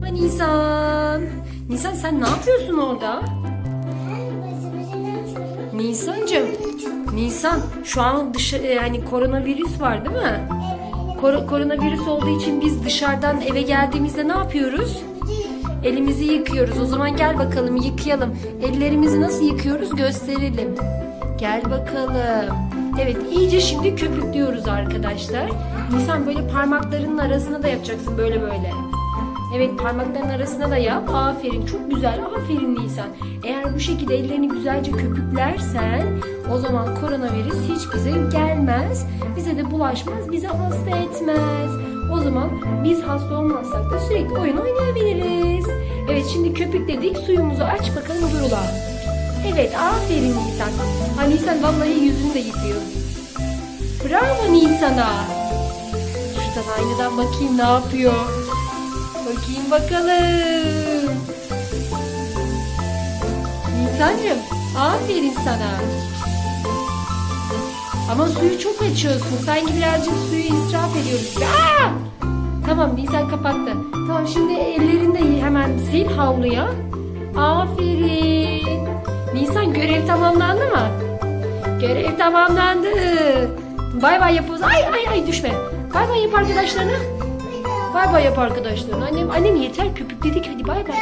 Merhaba Nisan. Nisan sen ne yapıyorsun orada? Nisancığım. Nisan şu an dışı yani koronavirüs var değil mi? Kor- koronavirüs olduğu için biz dışarıdan eve geldiğimizde ne yapıyoruz? Elimizi yıkıyoruz. O zaman gel bakalım yıkayalım. Ellerimizi nasıl yıkıyoruz gösterelim. Gel bakalım. Evet iyice şimdi köpüklüyoruz arkadaşlar. Nisan böyle parmaklarının arasına da yapacaksın böyle böyle. Evet parmakların arasına da yap. Aferin çok güzel. Aferin Nisan. Eğer bu şekilde ellerini güzelce köpüklersen o zaman koronavirüs hiç bize gelmez. Bize de bulaşmaz. Bize hasta etmez. O zaman biz hasta olmazsak da sürekli oyun oynayabiliriz. Evet şimdi köpükledik. Suyumuzu aç bakalım durula. Evet aferin Nisan. Ha Nisan vallahi yüzünü de yıkıyor. Bravo Nisan'a. Şuradan aynadan bakayım ne yapıyor. Bakayım bakalım. Nisan'cığım aferin sana. Ama suyu çok açıyorsun. Sanki birazcık suyu israf ediyoruz. Aa! Tamam Nisan kapattı. Tamam şimdi ellerini de hemen sil havluya. Aferin. Nisan görev tamamlandı mı? Görev tamamlandı. Bay bay yapıyoruz. Ay ay ay düşme. Bay bay yap arkadaşlarına. Bay bay yap arkadaşlarına. Annem, annem yeter köpükledik hadi bay bay.